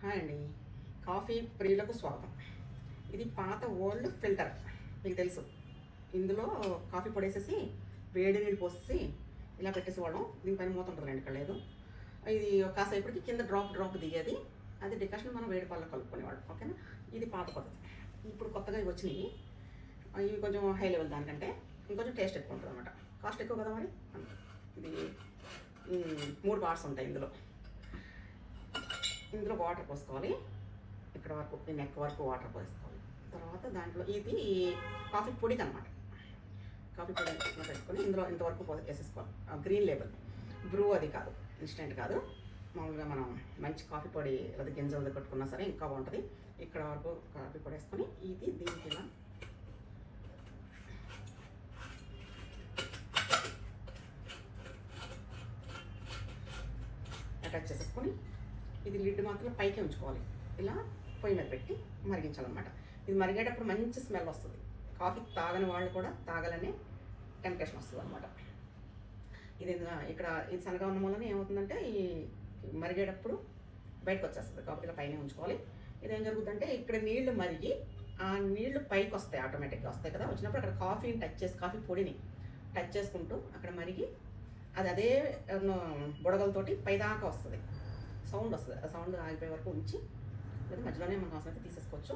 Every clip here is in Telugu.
హాయ్ అండి. కాఫీ ప్రియులకు స్వాగతం. ఇది పాత ఓల్డ్ ఫిల్టర్ మీకు తెలుసు. ఇందులో కాఫీ పొడేసేసి వేడి నీళ్ళు పోసేసి ఇలా పెట్టేసేవాళ్ళం దీనిపైన మూత ఉంటుందండి ఇక్కడ లేదు. ఇది కాసేపటికి కింద డ్రాప్ డ్రాప్ దిగేది. అది డికాషన్ మనం వేడి పాలలో కలుపుకునేవాళ్ళం ఓకేనా? ఇది పాత పద్ధతి. ఇప్పుడు కొత్తగా ఇవి వచ్చినాయి. ఇవి కొంచెం హై లెవెల్ దానికంటే ఇంకొంచెం టేస్ట్ ఎక్కువ ఉంటుంది అనమాట కాస్ట్ ఎక్కువ కదా మరి? ఇది మూడు పార్ట్స్ ఉంటాయి ఇందులో. ఇందులో వాటర్ పోసుకోవాలి. ఇక్కడ వరకు ఈ నెక్ వరకు వాటర్ పోసుకోవాలి. తర్వాత దాంట్లో ఇది కాఫీ పొడిది అనమాట కాఫీ పొడి పెట్టుకొని ఇందులో ఇంతవరకు వేసేసుకోవాలి. ఆ గ్రీన్ లేబుల్ బ్రూ అది కాదు. ఇన్స్టెంట్ కాదు. మామూలుగా మనం మంచి కాఫీ పొడి లేదా గింజలు కొట్టుకున్నా సరే ఇంకా బాగుంటుంది. ఇక్కడ వరకు కాఫీ పొడి వేసుకొని ఇది దీనికి ఇలా అటాచ్ చేసేసుకొని ఇది లిడ్ మాత్రం పైకే ఉంచుకోవాలి. ఇలా పొయ్యి మీద పెట్టి మరిగించాలన్నమాట. ఇది మరిగేటప్పుడు మంచి స్మెల్ వస్తుంది. కాఫీ తాగని వాళ్ళు కూడా తాగాలనే టెంప్టేషన్ వస్తుంది అనమాట ఇది ఇక్కడ ఇది సన్నగా ఉన్న వలన ఏమవుతుందంటే ఈ మరిగేటప్పుడు బయటకు వచ్చేస్తుంది. కాబట్టి ఇలా పైన ఉంచుకోవాలి. ఇది ఏం జరుగుతుందంటే ఇక్కడ నీళ్ళు మరిగి ఆ నీళ్ళు పైకి వస్తాయి ఆటోమేటిక్గా వస్తాయి కదా. వచ్చినప్పుడు అక్కడ కాఫీని టచ్ చేసి కాఫీ పొడిని టచ్ చేసుకుంటూ అక్కడ మరిగి అది అదే బుడగలతోటి పైదాకా వస్తుంది. సౌండ్ వస్తుంది. ఆ సౌండ్ ఆగిపోయే వరకు ఉంచి లేదా మధ్యలోనే మనం అవసరం అయితే తీసేసుకోవచ్చు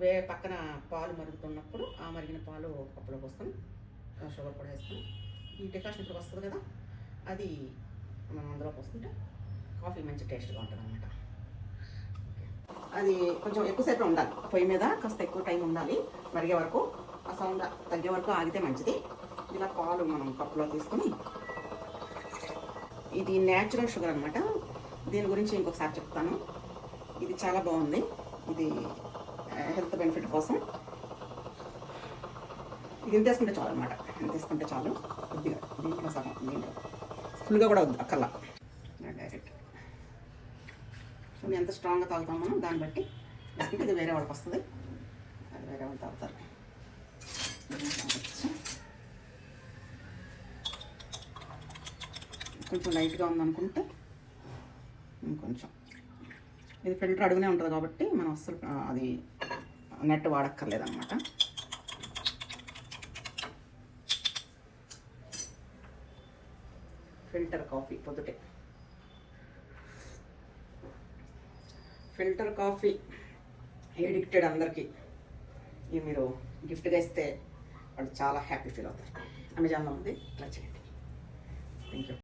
వే పక్కన పాలు మరుగుతున్నప్పుడు ఆ మరిగిన పాలు ఒక కప్పులో పోసుకొని షుగర్ కూడా వేసుకొని ఈ డికాషన్ ఇప్పుడు వస్తుంది కదా అది మనం అందులో పోసుకుంటే కాఫీ మంచి టేస్ట్గా ఉంటుంది అనమాట అది కొంచెం ఎక్కువసేపు ఉండాలి. పొయ్యి మీద కాస్త ఎక్కువ టైం ఉండాలి మరిగే వరకు. ఆ సౌండ్ తగ్గే వరకు ఆగితే మంచిది. ఇలా పాలు మనం కప్పులో తీసుకొని ఇది న్యాచురల్ షుగర్ అనమాట దీని గురించి ఇంకొకసారి చెప్తాను. ఇది చాలా బాగుంది. ఇది హెల్త్ బెనిఫిట్ కోసం. ఇది ఇంత వేసుకుంటే చాలు అనమాట ఎంత వేసుకుంటే చాలు. కొద్దిగా దీంట్లో సగం దీంట్లో. ఫుల్గా కూడా వద్దు అక్కర్లా. డైరెక్ట్ సో ఎంత స్ట్రాంగ్గా తాగుతాం మనం దాన్ని బట్టి ఇది వేరే వాళ్ళకి వస్తుంది. అది వేరే వాళ్ళు తాగుతారు. కొంచెం లైట్గా ఉందనుకుంటే ఇంకొంచెం. ఇది ఫిల్టర్ అడుగునే ఉంటుంది కాబట్టి మనం అస్సలు అది నెట్ వాడక్కర్లేదన్నమాట. ఫిల్టర్ కాఫీ పొద్దుటే. ఫిల్టర్ కాఫీ ఎడిక్టెడ్ అందరికీ. ఇవి మీరు గిఫ్ట్గా ఇస్తే వాళ్ళు చాలా హ్యాపీ ఫీల్ అవుతారు. అమెజాన్లో ఉంది ట్రై చేయండి. Thank you